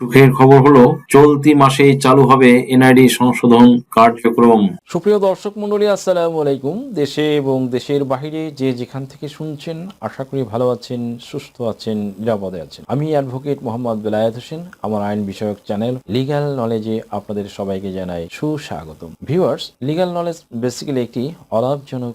সুখের খবর হলো, চলতি মাসেই চালু হবে এনআইডি সংশোধন কার্যক্রম। সুপ্রিয় দর্শক মন্ডলী আসসালামু আলাইকুম। দেশে এবং দেশের বাইরে যে যেখান থেকে শুনছেন, আশা করি ভালো আছেন, সুস্থ আছেন, নিরাপদে আছেন। আমি অ্যাডভোকেট মোহাম্মদ বেলায়েত হোসেন, আমার আইন বিষয়ক চ্যানেল লিগ্যাল নলেজে আপনাদের সবাইকে জানাই সুস্বাগতম। ভিউয়ার্স, লিগ্যাল নলেজ বেসিক্যালি একটি অলাভজনক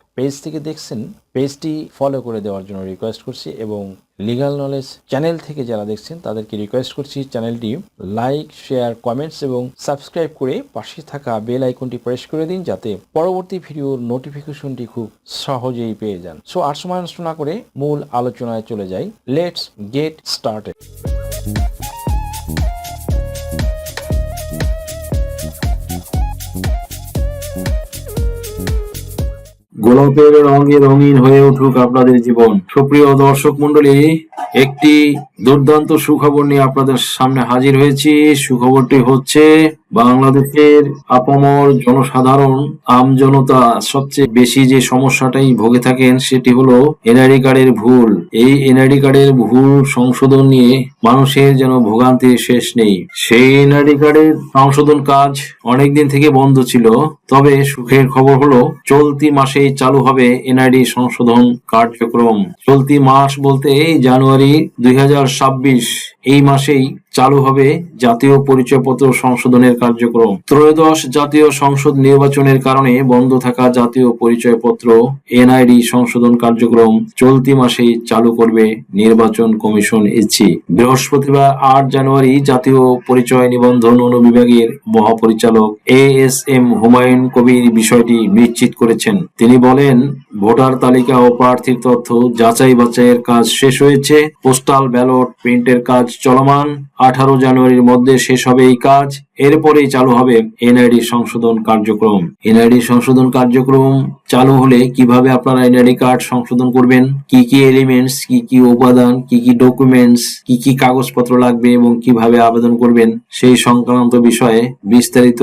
পেজ থেকে দেখছেন পেজটি ফলো করে দেওয়ার জন্য রিকোয়েস্ট করছি এবং লিগাল নলেজ চ্যানেল থেকে যারা দেখছেন, তাদেরকে রিকোয়েস্ট করছি চ্যানেলটি লাইক শেয়ার কমেন্টস এবং সাবস্ক্রাইব করে পাশে থাকা বেল আইকনটি প্রেস করে দিন যাতে পরবর্তী ভিডিওর নোটিফিকেশনটি খুব সহজেই পেয়ে যান। সো আর সময় নষ্ট না করে মূল আলোচনায় চলে যাই। লেটস গেট স্টার্টেড গোলাপের রঙে রঙিন হয়ে উঠুক আপনাদের জীবন। সুপ্রিয় দর্শক মন্ডলী একটি দুর্দান্ত সুখবর নিয়ে আপনাদের সামনে হাজির হয়েছি। সুখবরটি হচ্ছে বাংলাদেশের আপামর জনসাধারণ আমজনতা সবচেয়ে বেশি যে সমস্যাটাই ভোগে থাকেন সেটি হলো এনআইডি কার্ডের ভুল। এই এনআইডি কার্ডের ভুল সংশোধন নিয়ে মানুষের যেন ভোগান্তির শেষ নেই। সেই এনআইডি কার্ডের সংশোধন কাজ অনেকদিন থেকে বন্ধ ছিল। তবে সুখের খবর হলো, চলতি মাসেই চালু হবে এনআইডি সংশোধন কার্যক্রম। চলতি মাস বলতে জানুয়ারি দুই হাজার ছাব্বিশ, এই মাসেই চালু হবে জাতীয় পরিচয়পত্র সংশোধনের কার্যক্রম। ত্রয়োদশ জাতীয় সংসদ নির্বাচনের কারণে বন্ধ থাকা জাতীয় পরিচয়পত্র, এনআইডি সংশোধন কার্যক্রম চলতি মাসেই চালু করবে নির্বাচন কমিশন ইচ্ছি বৃহস্পতিবার আট জানুয়ারি জাতীয় পরিচয় নিবন্ধন অনুবিভাগের মহাপরিচালক A S M Humayun Kabir বিষয়টি নিশ্চিত করেছেন। তিনি বলেন, ভোটার তালিকা ও প্রার্থীর তথ্য যাচাই বাছাইয়ের কাজ শেষ হয়েছে, পোস্টাল ব্যালট প্রিন্টের কাজ চলমান আঠারো জানুয়ারির মধ্যে শেষ হবে এই কাজ। এরপরেই চালু হবে এনআইডি সংশোধন কার্যক্রম। এনআইডি সংশোধন কার্যক্রম চালু হলে কীভাবে আপনারা এনআইডি কার্ড সংশোধন করবেন? কি কি এলিমেন্টস কি কি উপাদান, কি কি ডকুমেন্টস কি কি কাগজপত্র লাগবে এবং কীভাবে আবেদন করবেন? সেই সংক্রান্ত বিষয়ে বিস্তারিত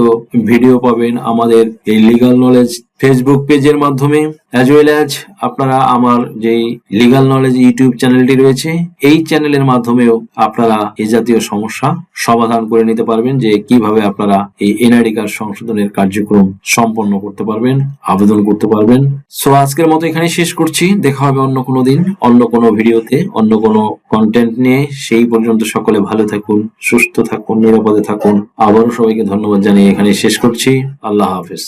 ভিডিও পাবেন আমাদের এই লিগাল নলেজ ফেসবুক পেজের মাধ্যমে। অ্যাজ ওয়েল অ্যাজ আপনারা আমার যেই লিগাল নলেজ ইউটিউব চ্যানেলটি রয়েছে, এই চ্যানেলের মাধ্যমেও আপনারা এই জাতীয় সমস্যা সমাধান করে নিতে পারবেন যে কীভাবে আপনারা এই এনআইডি কার্ড সংশোধনের কার্যক্রম সম্পন্ন করতে পারবেন, আবেদন করতে পারবেন। সো আজকের মতো এখানে শেষ করছি। দেখা হবে অন্য কোনো দিন, অন্য কোনো ভিডিওতে, অন্য কোনো কন্টেন্ট নিয়ে। সেই পর্যন্ত সকলে ভালো থাকুন, সুস্থ থাকুন, নিরাপদে থাকুন। আবারও সবাইকে ধন্যবাদ জানিয়ে এখানে শেষ করছি। আল্লাহ হাফেজ।